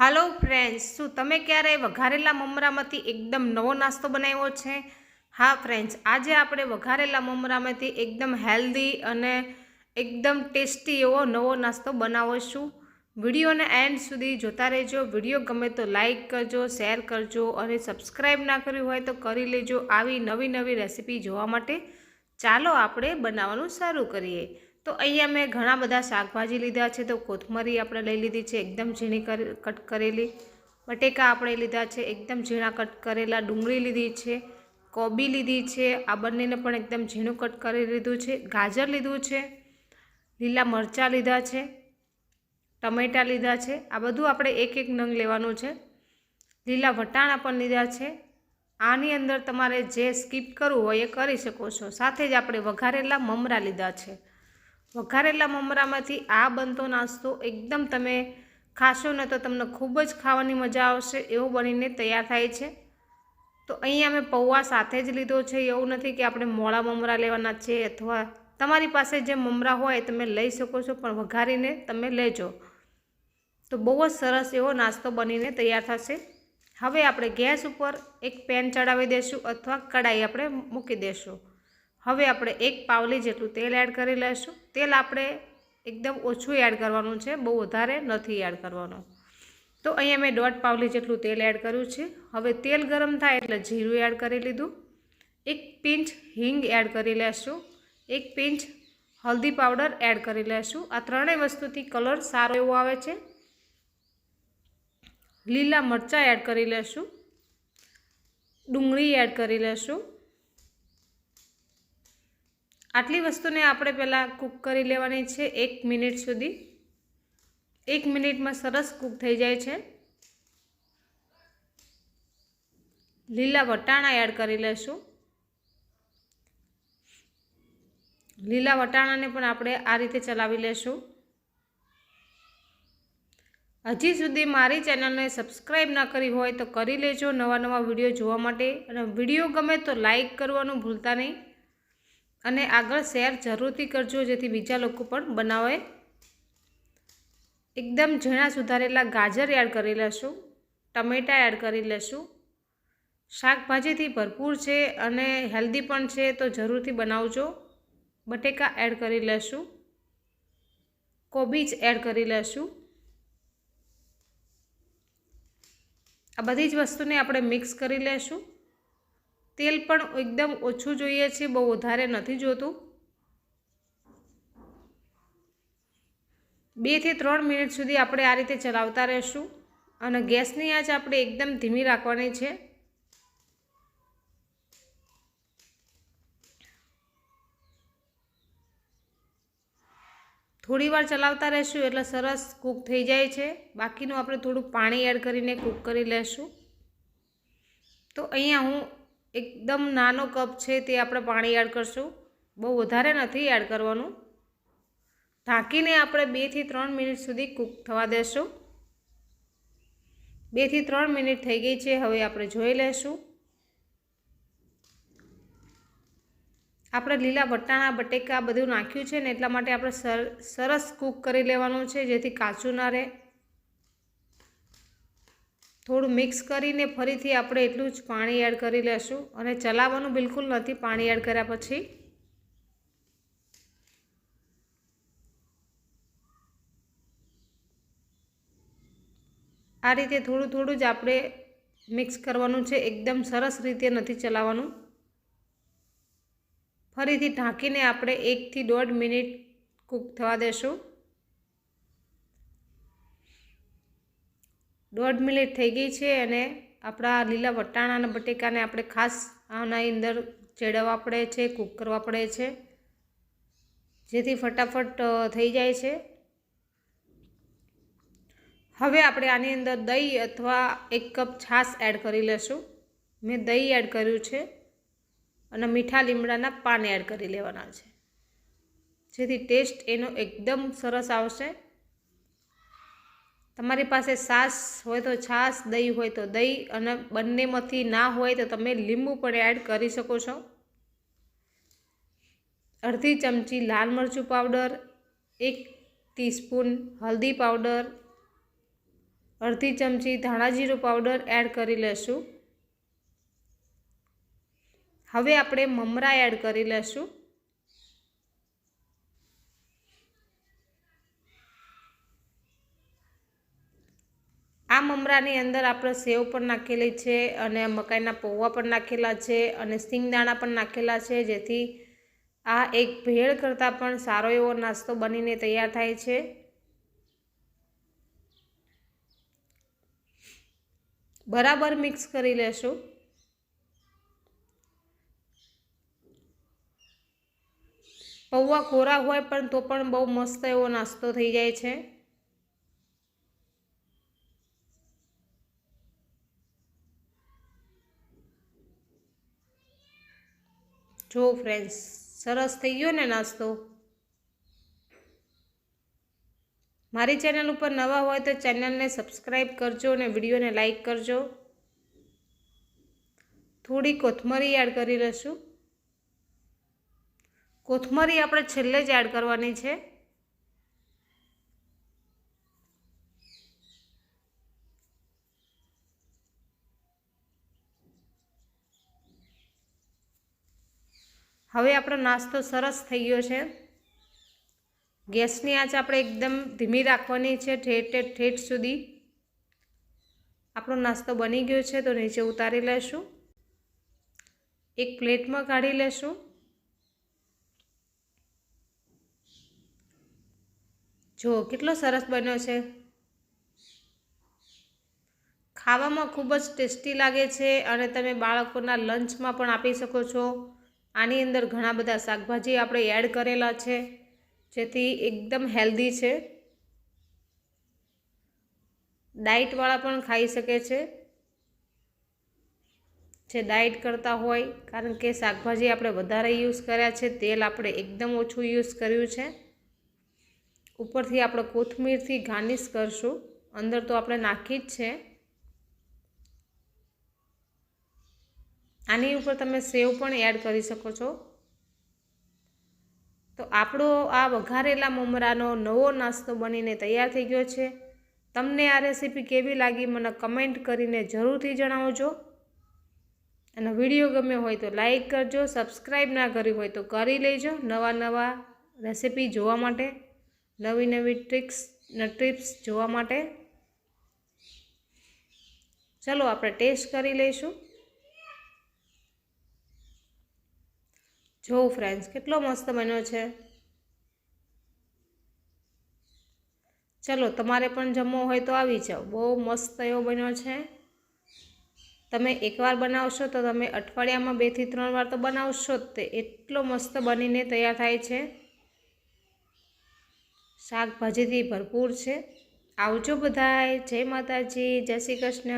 હાલો friends, શું તમે ક્યારેય વઘારેલા મમરામાંથી એકદમ નવો નાસ્તો બનાવ્યો છે? હા ફ્રેન્ડ્સ, આજે આપણે વઘારેલા મમરામાંથી એકદમ હેલ્ધી અને એકદમ ટેસ્ટી એવો નવો નાસ્તો બનાવીશું. વિડીયોને એન્ડ સુધી જોતા રહેજો. વીડિયો ગમે તો લાઈક કરજો, શેર કરજો અને સબસ્ક્રાઈબ ના કર્યું હોય તો કરી લેજો. આવી નવી નવી રેસીપી જોવા માટે ચાલો આપણે બનાવવાનું શરૂ કરીએ. તો અહીંયા મેં ઘણા બધા શાકભાજી લીધા છે, તો કોથમરી આપણે લઈ લીધી છે, એકદમ ઝીણી કટ કરેલી. બટેકા આપણે લીધા છે, એકદમ ઝીણા કટ કરેલા. ડુંગળી લીધી છે, કોબી લીધી છે, આ બંનેને પણ એકદમ ઝીણું કટ કરી લીધું છે. ગાજર લીધું છે, લીલા મરચાં લીધા છે, ટમેટાં લીધા છે. આ બધું આપણે એક એક નંગ લેવાનું છે. લીલા વટાણા પણ લીધા છે. આની અંદર તમારે જે સ્કીપ કરવું હોય એ કરી શકો છો. સાથે જ આપણે વઘારેલા મમરા લીધા છે. વઘારેલા મમરામાંથી આ બનતો નાસ્તો એકદમ તમે ખાશો ને તો તમને ખૂબ જ ખાવાની મજા આવશે એવો બનીને તૈયાર થાય છે. તો અહીંયા મેં પૌવા સાથે જ લીધો છે. એવું નથી કે આપણે મોળા મમરા લેવાના છે અથવા તમારી પાસે જે મમરા હોય તમે લઈ શકો છો, પણ વઘારીને તમે લેજો. તો બહુ જ સરસ એવો નાસ્તો બનીને તૈયાર થશે. હવે આપણે ગેસ ઉપર એક પેન ચડાવી દઈશું અથવા કડાઈ આપણે મૂકી દઈશું હવે આપણે એક પાવલી જેટલું તેલ એડ કરી લઈશું. તેલ આપણે એકદમ ઓછું એડ કરવાનું છે, બહુ વધારે નથી એડ કરવાનું. તો અહીંયા મેં દોઢ પાવલી જેટલું તેલ એડ કર્યું છે. હવે તેલ ગરમ થાય એટલે જીરું એડ કરી લીધું. એક પિંચ હિંગ એડ કરી લેશું એક પિંચ હલ્દી પાવડર એડ કરી લેશું આ ત્રણેય વસ્તુથી કલર સારો એવો આવે છે. લીલા મરચાં એડ કરી લેશું ડુંગળી એડ કરી લેશું આટલી વસ્તુને આપણે પહેલાં કૂક કરી લેવાની છે એક મિનિટ સુધી. એક મિનિટમાં સરસ કૂક થઈ જાય છે. લીલા વટાણા એડ કરી લેશું. લીલા વટાણાને પણ આપણે આ રીતે ચલાવી લેશું. હજી સુધી મારી ચેનલને સબસ્ક્રાઈબ ના કરી હોય તો કરી લેજો નવા નવા વીડિયો જોવા માટે. અને વીડિયો ગમે તો લાઈક કરવાનું ભૂલતા નહીં. અને આગળ શેર જરૂરથી કરજો, જેથી બીજા લોકો પણ બનાવે. એકદમ ઝીણા સુધારેલા ગાજર એડ કરી લેશું, ટમેટાં એડ કરી લેશું. શાકભાજીથી ભરપૂર છે અને હેલ્ધી પણ છે, તો જરૂરથી બનાવજો. બટેકા એડ કરી લેશું, કોબીજ એડ કરી લેશું. આ બધી જ વસ્તુને આપણે મિક્સ કરી લેશું. તેલ પણ એકદમ ઓછું જોઈએ છે, બહુ વધારે નથી જોતું. બેથી ત્રણ મિનિટ સુધી આપણે આ રીતે ચલાવતા રહેશું અને ગેસની આંચ આપણે એકદમ ધીમી રાખવાની છે. થોડી વાર ચલાવતા રહેશું એટલે સરસ કૂક થઈ જાય છે. બાકીનું આપણે થોડું પાણી એડ કરીને કૂક કરી લેશું. તો અહીંયા હું એકદમ નાનો કપ છે તે આપણે પાણી એડ કરશું. બહુ વધારે નથી એડ કરવાનું. ઢાંકીને આપણે બેથી ત્રણ મિનિટ સુધી કૂક થવા દેશું. બેથી ત્રણ મિનિટ થઈ ગઈ છે, હવે આપણે જોઈ લેશું. આપણે લીલા વટાણા, બટેકા બધું નાખ્યું છે ને એટલા માટે આપણે સરસ કૂક કરી લેવાનું છે જેથી કાચું ના રહે. થોડું મિક્સ કરીને ફરીથી આપણે એટલું જ પાણી એડ કરી લેશું અને ચલાવવાનું બિલકુલ નથી, પાણી એડ કર્યા પછી. આ રીતે થોડું થોડું જ આપણે મિક્સ કરવાનું છે, એકદમ સરસ રીતે નથી ચલાવવાનું. ફરીથી ઢાંકીને આપણે એકથી દોઢ મિનિટ કૂક થવા દેશું. દોઢ મિનિટ થઈ ગઈ છે અને આપણા લીલા વટાણા અને બટેકાને આપણે ખાસ આના અંદર ચેડવવા પડે છે, કૂક કરવા પડે છે. જેથી ફટાફટ થઈ જાય છે. હવે આપણે આની અંદર દહીં અથવા એક કપ છાશ એડ કરી લેશું. મેં દહીં એડ કર્યું છે અને મીઠા લીમડાના પાન એડ કરી લેવાના છે. જેથી ટેસ્ટ એનો એકદમ સરસ આવશે. તમારી પાસે છાશ હોય તો છાશ દહીં હોય તો દહીં અને બંનેમાંથી ના હોય તો તમે લીંબુ પણ એડ કરી શકો છો. અડધી ચમચી લાલ મરચું પાવડર એક ટીસ્પૂન હલ્દી પાવડર અડધી ચમચી ધાણા પાવડર એડ કરી લેશું. હવે આપણે મમરા એડ કરી લેશું. આ મમરાની અંદર આપણે સેવ પણ નાખેલી છે અને મકાઈના પૌવા પણ નાખેલા છે અને સિંગદાણા પણ નાખેલા છે, જેથી આ એક ભેળ કરતાં પણ સારો એવો નાસ્તો બનીને તૈયાર થાય છે. બરાબર મિક્સ કરી લેશું. પૌવા કોરા હોય પણ તો પણ બહુ મસ્ત એવો નાસ્તો થઈ જાય છે. જો ફ્રેન્ડ્સ સરસ થઈ ગયો ને નાસ્તો? મારી ચેનલ ઉપર નવા હોય તો ચેનલને સબસ્ક્રાઈબ કરજો અને વિડીયોને લાઈક કરજો. થોડી કોથમરી એડ કરી લઈશું. કોથમરી આપણે છેલ્લે જ એડ કરવાની છે. હવે આપણો નાસ્તો સરસ થઈ ગયો છે. ગેસની આંચ આપણે એકદમ ધીમી રાખવાની છે ઠેઠ ઠેઠ સુધી. આપણો નાસ્તો બની ગયો છે તો નીચે ઉતારી લેશું. એક પ્લેટમાં કાઢી લેશું. જો, કેટલો સરસ બન્યો છે. ખાવામાં ખૂબ જ ટેસ્ટી લાગે છે અને તમે બાળકોના લંચમાં પણ આપી શકો છો. આની અંદર ઘણા બધા શાકભાજી આપણે એડ કરેલા છે, જેથી એકદમ હેલ્ધી છે. ડાયટવાળા પણ ખાઈ શકે છે. જે ડાયટ કરતા હોય, કારણ કે શાકભાજી આપણે વધારે યુઝ કર્યા છે, તેલ આપણે એકદમ ઓછું યુઝ કર્યું છે. ઉપરથી આપણે કોથમીરથી ગાર્નિશ કરશું, અંદર તો આપણે નાખી જ છે. આની ઉપર તમે સેવ પણ એડ કરી શકો છો. તો આપણો આ વઘારેલા મમરાનો નવો નાસ્તો બનીને તૈયાર થઈ ગયો છે. તમને આ રેસીપી કેવી લાગી મને કમેન્ટ કરીને જરૂરથી જણાવજો. અને વીડિયો ગમ્યો હોય તો લાઈક કરજો, સબસ્ક્રાઈબ ના કરી હોય તો કરી લેજો નવા નવા રેસીપી જોવા માટે, નવી નવી ટ્રિક્સ ને ટિપ્સ જોવા માટે. ચલો, આપણે ટેસ્ટ કરી લઈશું. જો ફ્રેન્ડ્સ કેટલો મસ્ત બન્યો છે. ચલો, તમારે પણ જમવો હોય તો આવી જાઓ. બહુ મસ્ત એવો બન્યો છે. તમે એકવાર બનાવશો તો તમે અઠવાડિયામાં બેથી ત્રણ વાર તો બનાવશો જ તે. એટલો મસ્ત બનીને તૈયાર થાય છે. શાકભાજીથી ભરપૂર છે. આવજો બધાય. જય માતાજી. જય શ્રી કૃષ્ણ.